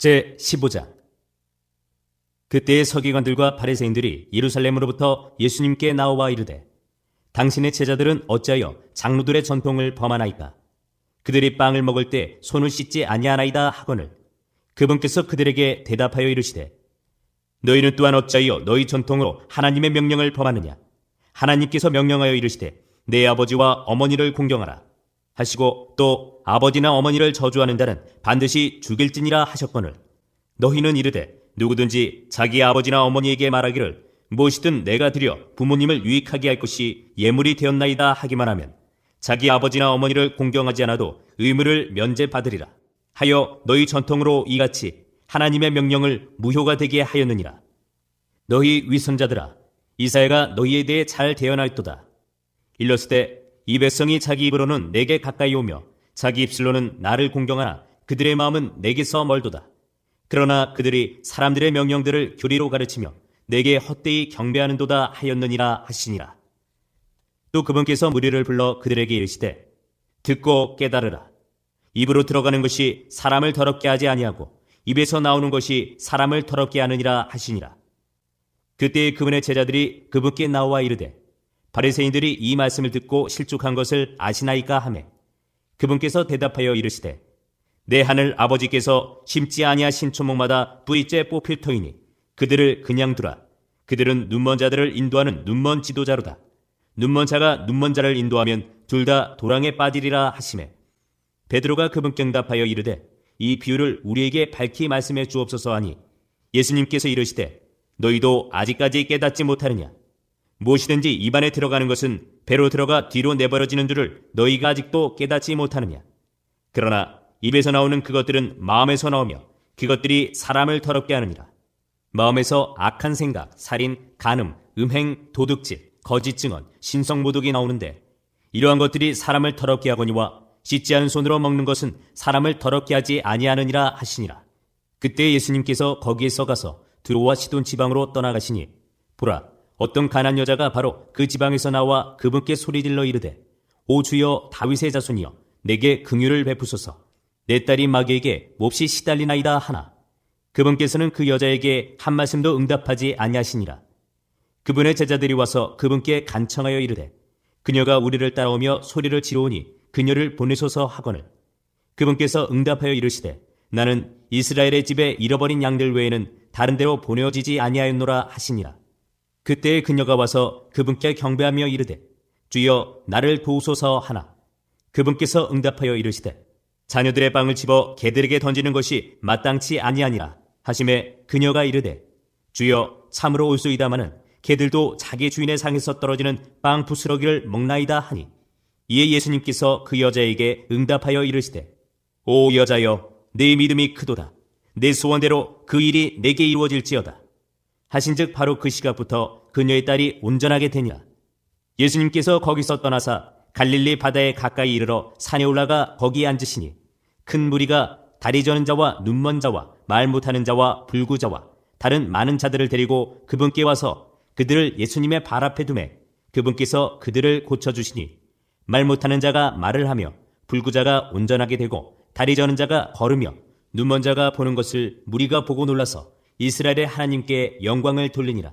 제 15장. 그때의 서기관들과 바리새인들이 예루살렘으로부터 예수님께 나와 이르되 당신의 제자들은 어찌하여 장로들의 전통을 범하나이까? 그들이 빵을 먹을 때 손을 씻지 아니하나이다 하거늘 그분께서 그들에게 대답하여 이르시되 너희는 또한 어찌하여 너희 전통으로 하나님의 명령을 범하느냐? 하나님께서 명령하여 이르시되 내 아버지와 어머니를 공경하라 하시고 또 아버지나 어머니를 저주하는 자는 반드시 죽일지니라 하셨거늘. 너희는 이르되 누구든지 자기 아버지나 어머니에게 말하기를 무엇이든 내가 드려 부모님을 유익하게 할 것이 예물이 되었나이다 하기만 하면 자기 아버지나 어머니를 공경하지 않아도 의무를 면제받으리라. 하여 너희 전통으로 이같이 하나님의 명령을 무효가 되게 하였느니라. 너희 위선자들아 이사야가 너희에 대해 잘 대언하였도다. 일렀을 이 백성이 자기 입으로는 내게 가까이 오며 자기 입술로는 나를 공경하나 그들의 마음은 내게서 멀도다. 그러나 그들이 사람들의 명령들을 교리로 가르치며 내게 헛되이 경배하는도다 하였느니라 하시니라. 또 그분께서 무리를 불러 그들에게 이르시되 듣고 깨달으라. 입으로 들어가는 것이 사람을 더럽게 하지 아니하고 입에서 나오는 것이 사람을 더럽게 하느니라 하시니라. 그때 그분의 제자들이 그분께 나와 이르되 바리새인들이 이 말씀을 듣고 실족한 것을 아시나이까 하매 그분께서 대답하여 이르시되 내 하늘 아버지께서 심지 아니하신 초목마다 뿌리째 뽑힐 터이니 그들을 그냥 두라. 그들은 눈먼 자들을 인도하는 눈먼 지도자로다. 눈먼 자가 눈먼 자를 인도하면 둘 다 도랑에 빠지리라 하시매 베드로가 그분께 응답하여 이르되 이 비유를 우리에게 밝히 말씀해 주옵소서 하니 예수님께서 이르시되 너희도 아직까지 깨닫지 못하느냐 무엇이든지 입안에 들어가는 것은 배로 들어가 뒤로 내버려지는 줄을 너희가 아직도 깨닫지 못하느냐. 그러나 입에서 나오는 그것들은 마음에서 나오며 그것들이 사람을 더럽게 하느니라. 마음에서 악한 생각, 살인, 간음, 음행, 도둑질, 거짓 증언, 신성 모독이 나오는데 이러한 것들이 사람을 더럽게 하거니와 씻지 않은 손으로 먹는 것은 사람을 더럽게 하지 아니하느니라 하시니라. 그때 예수님께서 거기에서 가서 드로와 시돈 지방으로 떠나가시니 보라 어떤 가난 여자가 바로 그 지방에서 나와 그분께 소리질러 이르되 오 주여 다윗의 자손이여 내게 긍휼을 베푸소서. 내 딸이 마귀에게 몹시 시달리나이다 하나. 그분께서는 그 여자에게 한 말씀도 응답하지 아니하시니라. 그분의 제자들이 와서 그분께 간청하여 이르되 그녀가 우리를 따라오며 소리를 지르오니 그녀를 보내소서 하거늘. 그분께서 응답하여 이르시되 나는 이스라엘의 집에 잃어버린 양들 외에는 다른 데로 보내어지지 아니하였노라 하시니라 그때 그녀가 와서 그분께 경배하며 이르되 주여 나를 도우소서 하나. 그분께서 응답하여 이르시되 자녀들의 빵을 집어 개들에게 던지는 것이 마땅치 아니하니라 하심에 그녀가 이르되 주여 참으로 올소이다마는 개들도 자기 주인의 상에서 떨어지는 빵 부스러기를 먹나이다 하니 이에 예수님께서 그 여자에게 응답하여 이르시되 오 여자여 내 믿음이 크도다. 내 소원대로 그 일이 내게 이루어질지어다. 하신즉 바로 그 시각부터 그녀의 딸이 온전하게 되니라. 예수님께서 거기서 떠나사 갈릴리 바다에 가까이 이르러 산에 올라가 거기에 앉으시니 큰 무리가 다리 저는 자와 눈먼 자와 말 못하는 자와 불구자와 다른 많은 자들을 데리고 그분께 와서 그들을 예수님의 발 앞에 두매 그분께서 그들을 고쳐주시니 말 못하는 자가 말을 하며 불구자가 온전하게 되고 다리 저는 자가 걸으며 눈먼 자가 보는 것을 무리가 보고 놀라서 이스라엘의 하나님께 영광을 돌리니라.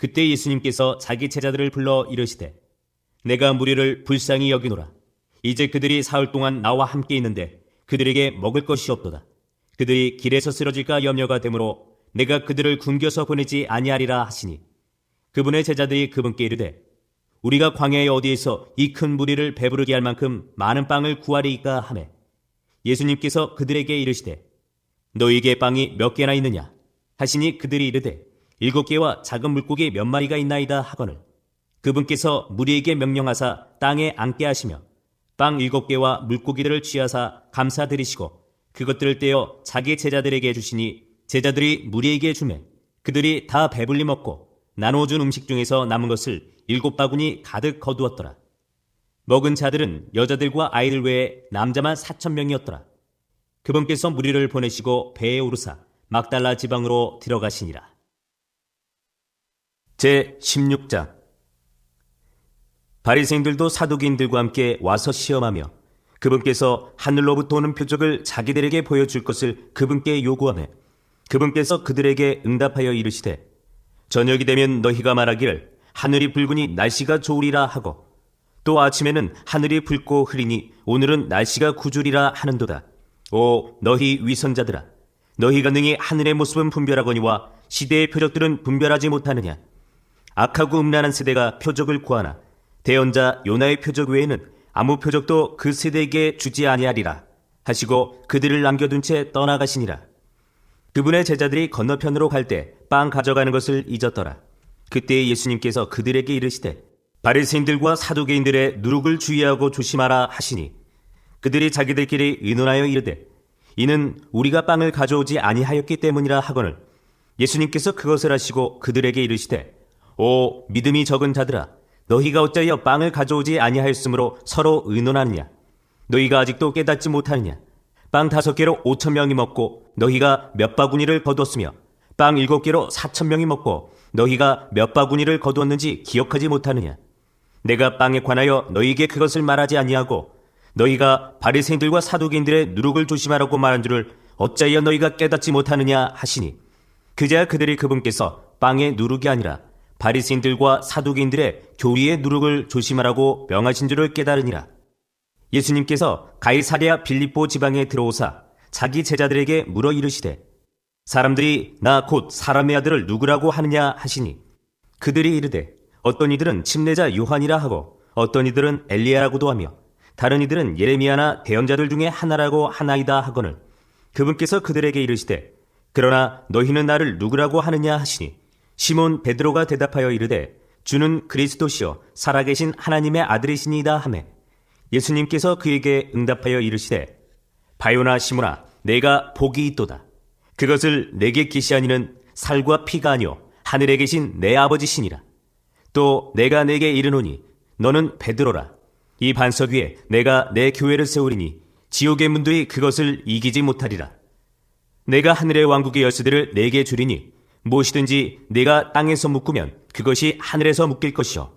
그때 예수님께서 자기 제자들을 불러 이르시되 내가 무리를 불쌍히 여기노라. 이제 그들이 사흘 동안 나와 함께 있는데 그들에게 먹을 것이 없도다. 그들이 길에서 쓰러질까 염려가 되므로 내가 그들을 굶겨서 보내지 아니하리라 하시니 그분의 제자들이 그분께 이르되 우리가 광야의 어디에서 이 큰 무리를 배부르게 할 만큼 많은 빵을 구하리이까 하매 예수님께서 그들에게 이르시되 너희에게 빵이 몇 개나 있느냐 하시니 그들이 이르되 일곱 개와 작은 물고기 몇 마리가 있나이다 하거늘 그분께서 무리에게 명령하사 땅에 앉게 하시며 빵 일곱 개와 물고기들을 취하사 감사드리시고 그것들을 떼어 자기 제자들에게 주시니 제자들이 무리에게 주매 그들이 다 배불리 먹고 나누어준 음식 중에서 남은 것을 일곱 바구니 가득 거두었더라. 먹은 자들은 여자들과 아이들 외에 남자만 사천 명이었더라. 그분께서 무리를 보내시고 배에 오르사 막달라 지방으로 들어가시니라. 제 16장 바리새인들도 사두기인들과 함께 와서 시험하며 그분께서 하늘로부터 오는 표적을 자기들에게 보여줄 것을 그분께 요구하며 그분께서 그들에게 응답하여 이르시되 저녁이 되면 너희가 말하기를 하늘이 붉으니 날씨가 좋으리라 하고 또 아침에는 하늘이 붉고 흐리니 오늘은 날씨가 구주리라 하는도다. 오 너희 위선자들아 너희가 능히 하늘의 모습은 분별하거니와 시대의 표적들은 분별하지 못하느냐 악하고 음란한 세대가 표적을 구하나 대언자 요나의 표적 외에는 아무 표적도 그 세대에게 주지 아니하리라 하시고 그들을 남겨둔 채 떠나가시니라. 그분의 제자들이 건너편으로 갈 때 빵 가져가는 것을 잊었더라. 그때 예수님께서 그들에게 이르시되 바리새인들과 사두개인들의 누룩을 주의하고 조심하라 하시니 그들이 자기들끼리 의논하여 이르되 이는 우리가 빵을 가져오지 아니하였기 때문이라 하거늘 예수님께서 그것을 하시고 그들에게 이르시되 오 믿음이 적은 자들아 너희가 어찌하여 빵을 가져오지 아니하였으므로 서로 의논하느냐? 너희가 아직도 깨닫지 못하느냐? 빵 다섯 개로 오천 명이 먹고 너희가 몇 바구니를 거두었으며 빵 일곱 개로 사천 명이 먹고 너희가 몇 바구니를 거두었는지 기억하지 못하느냐? 내가 빵에 관하여 너희에게 그것을 말하지 아니하고 너희가 바리새인들과 사두개인들의 누룩을 조심하라고 말한 줄을 어찌하여 너희가 깨닫지 못하느냐 하시니? 그제야 그들이 그분께서 빵의 누룩이 아니라 바리새인들과 사두개인들의 교리의 누룩을 조심하라고 명하신 줄을 깨달으니라. 예수님께서 가이사랴 빌립보 지방에 들어오사 자기 제자들에게 물어 이르시되 사람들이 나 곧 사람의 아들을 누구라고 하느냐 하시니 그들이 이르되 어떤 이들은 침례자 요한이라 하고 어떤 이들은 엘리야라고도 하며 다른 이들은 예레미야나 대언자들 중에 하나라고 하나이다 하거늘 그분께서 그들에게 이르시되 그러나 너희는 나를 누구라고 하느냐 하시니 시몬 베드로가 대답하여 이르되 주는 그리스도시요 살아계신 하나님의 아들이시니이다 하매 예수님께서 그에게 응답하여 이르시되 바요나 시몬아 내가 복이 있도다. 그것을 내게 계시하니는 살과 피가 아니요 하늘에 계신 내 아버지시니라. 또 내가 내게 이르노니 너는 베드로라. 이 반석 위에 내가 내 교회를 세우리니 지옥의 문들이 그것을 이기지 못하리라. 내가 하늘의 왕국의 열쇠들을 내게 주리니 무엇이든지 내가 땅에서 묶으면 그것이 하늘에서 묶일 것이요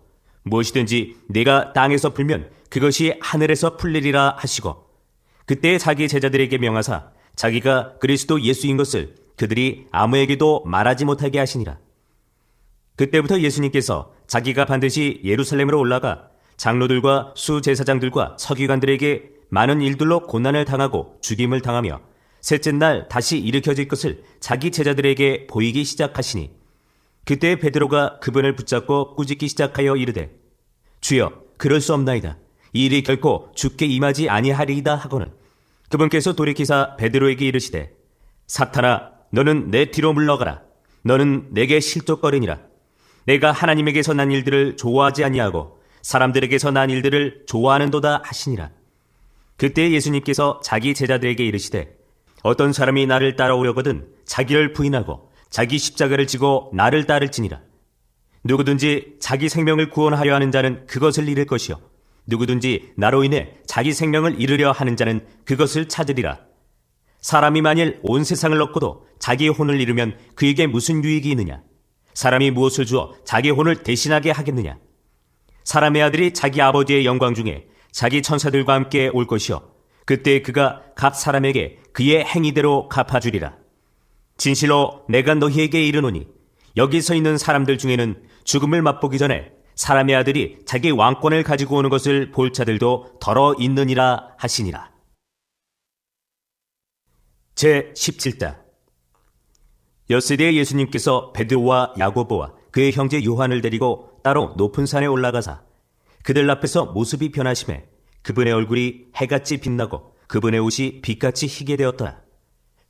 무엇이든지 내가 땅에서 풀면 그것이 하늘에서 풀리리라 하시고 그때 자기 제자들에게 명하사 자기가 그리스도 예수인 것을 그들이 아무에게도 말하지 못하게 하시니라. 그때부터 예수님께서 자기가 반드시 예루살렘으로 올라가 장로들과 수제사장들과 서기관들에게 많은 일들로 고난을 당하고 죽임을 당하며 셋째 날 다시 일으켜질 것을 자기 제자들에게 보이기 시작하시니 그때 베드로가 그분을 붙잡고 꾸짖기 시작하여 이르되 주여 그럴 수 없나이다. 이 일이 결코 죽게 임하지 아니하리이다 하고는 그분께서 돌이키사 베드로에게 이르시되 사탄아 너는 내 뒤로 물러가라. 너는 내게 실족거리니라. 내가 하나님에게서 난 일들을 좋아하지 아니하고 사람들에게서 난 일들을 좋아하는도다 하시니라. 그때 예수님께서 자기 제자들에게 이르시되 어떤 사람이 나를 따라오려거든 자기를 부인하고 자기 십자가를 지고 나를 따를지니라 누구든지 자기 생명을 구원하려 하는 자는 그것을 잃을 것이요 누구든지 나로 인해 자기 생명을 잃으려 하는 자는 그것을 찾으리라. 사람이 만일 온 세상을 얻고도 자기의 혼을 잃으면 그에게 무슨 유익이 있느냐? 사람이 무엇을 주어 자기 혼을 대신하게 하겠느냐? 사람의 아들이 자기 아버지의 영광 중에 자기 천사들과 함께 올 것이요. 그때 그가 각 사람에게 그의 행위대로 갚아주리라. 진실로 내가 너희에게 이르노니 여기 서 있는 사람들 중에는 죽음을 맛보기 전에 사람의 아들이 자기 왕권을 가지고 오는 것을 볼 자들도 더러 있느니라 하시니라. 제 17장 여세대의 예수님께서 베드로와 야고보와 그의 형제 요한을 데리고 따로 높은 산에 올라가사 그들 앞에서 모습이 변하심에 그분의 얼굴이 해같이 빛나고 그분의 옷이 빛같이 희게 되었더라.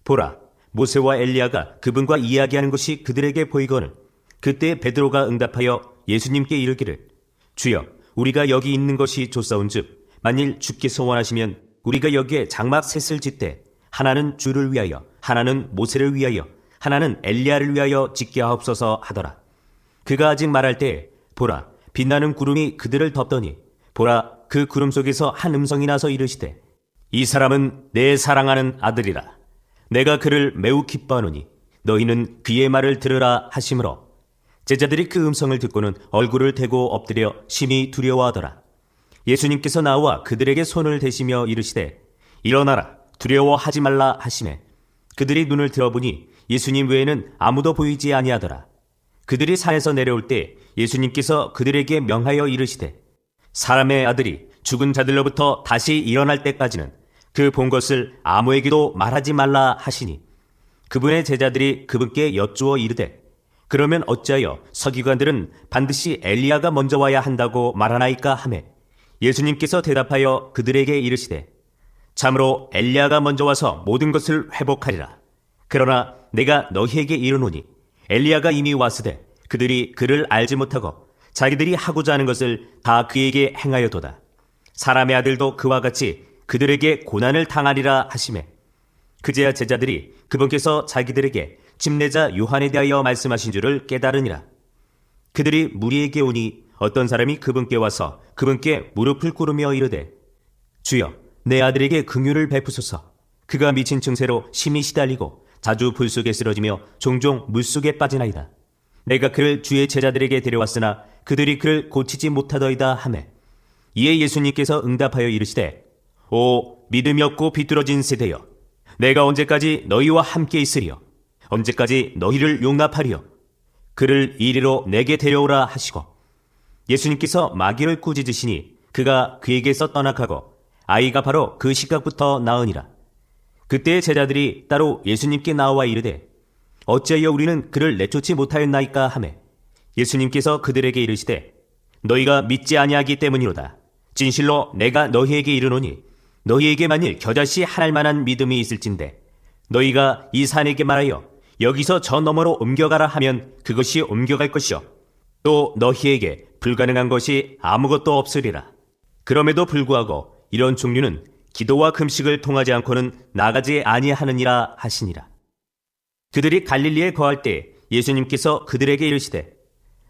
보라, 모세와 엘리야가 그분과 이야기하는 것이 그들에게 보이거늘 그때 베드로가 응답하여 예수님께 이르기를 주여 우리가 여기 있는 것이 좋사온즉 만일 주께서 원하시면 우리가 여기에 장막 셋을 짓되 하나는 주를 위하여 하나는 모세를 위하여 하나는 엘리야를 위하여 짓게 하옵소서 하더라 그가 아직 말할 때 보라 빛나는 구름이 그들을 덮더니 보라 그 구름 속에서 한 음성이 나서 이르시되 이 사람은 내 사랑하는 아들이라 내가 그를 매우 기뻐하노니 너희는 그의 말을 들으라 하심으로 제자들이 그 음성을 듣고는 얼굴을 대고 엎드려 심히 두려워하더라. 예수님께서 나와 그들에게 손을 대시며 이르시되 일어나라 두려워하지 말라 하시매 그들이 눈을 들어보니 예수님 외에는 아무도 보이지 아니하더라. 그들이 산에서 내려올 때 예수님께서 그들에게 명하여 이르시되 사람의 아들이 죽은 자들로부터 다시 일어날 때까지는 그 본 것을 아무에게도 말하지 말라 하시니 그분의 제자들이 그분께 여쭈어 이르되 그러면 어찌하여 서기관들은 반드시 엘리야가 먼저 와야 한다고 말하나이까 하매 예수님께서 대답하여 그들에게 이르시되 참으로 엘리야가 먼저 와서 모든 것을 회복하리라. 그러나 내가 너희에게 이르노니 엘리야가 이미 왔으되 그들이 그를 알지 못하고 자기들이 하고자 하는 것을 다 그에게 행하여도다 사람의 아들도 그와 같이 그들에게 고난을 당하리라 하시매 그제야 제자들이 그분께서 자기들에게 집내자 요한에 대하여 말씀하신 줄을 깨달으니라. 그들이 무리에게 오니 어떤 사람이 그분께 와서 그분께 무릎을 꿇으며 이르되 주여 내 아들에게 긍휼을 베푸소서 그가 미친 증세로 심히 시달리고 자주 불 속에 쓰러지며 종종 물 속에 빠지나이다. 내가 그를 주의 제자들에게 데려왔으나 그들이 그를 고치지 못하더이다 하매 이에 예수님께서 응답하여 이르시되 오 믿음이 없고 비뚤어진 세대여 내가 언제까지 너희와 함께 있으리요? 언제까지 너희를 용납하리요? 그를 이리로 내게 데려오라 하시고 예수님께서 마귀를 꾸짖으시니 그가 그에게서 떠나가고 아이가 바로 그 시각부터 나으니라. 그때 제자들이 따로 예수님께 나와 이르되 어찌하여 우리는 그를 내쫓지 못하였나이까 하매 예수님께서 그들에게 이르시되 너희가 믿지 아니하기 때문이로다. 진실로 내가 너희에게 이르노니 너희에게 만일 겨자씨 하날 만한 믿음이 있을진데 너희가 이 산에게 말하여 여기서 저 너머로 옮겨가라 하면 그것이 옮겨갈 것이요. 또 너희에게 불가능한 것이 아무것도 없으리라. 그럼에도 불구하고 이런 종류는 기도와 금식을 통하지 않고는 나가지 아니하느니라 하시니라 그들이 갈릴리에 거할 때 예수님께서 그들에게 이르시되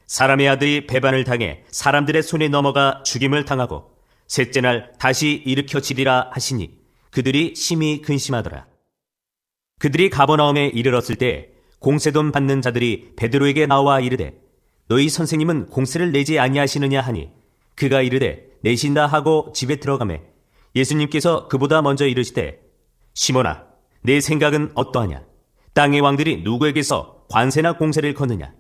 사람의 아들이 배반을 당해 사람들의 손에 넘어가 죽임을 당하고 셋째 날 다시 일으켜지리라 하시니 그들이 심히 근심하더라. 그들이 가버나움에 이르렀을 때 공세돈 받는 자들이 베드로에게 나와 이르되 너희 선생님은 공세를 내지 아니하시느냐 하니 그가 이르되 내신다 하고 집에 들어가매 예수님께서 그보다 먼저 이르시되 시몬아 내 생각은 어떠하냐 땅의 왕들이 누구에게서 관세나 공세를 거느냐?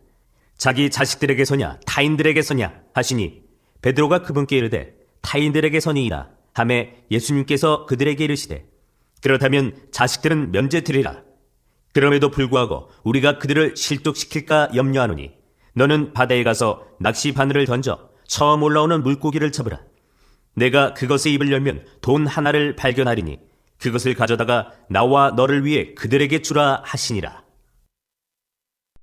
자기 자식들에게서냐? 타인들에게서냐? 하시니 베드로가 그분께 이르되 타인들에게서니이다 하매 예수님께서 그들에게 이르시되 그렇다면 자식들은 면제 드리라. 그럼에도 불구하고 우리가 그들을 실족시킬까 염려하노니 너는 바다에 가서 낚시 바늘을 던져 처음 올라오는 물고기를 잡으라. 내가 그것에 입을 열면 돈 하나를 발견하리니 그것을 가져다가 나와 너를 위해 그들에게 주라 하시니라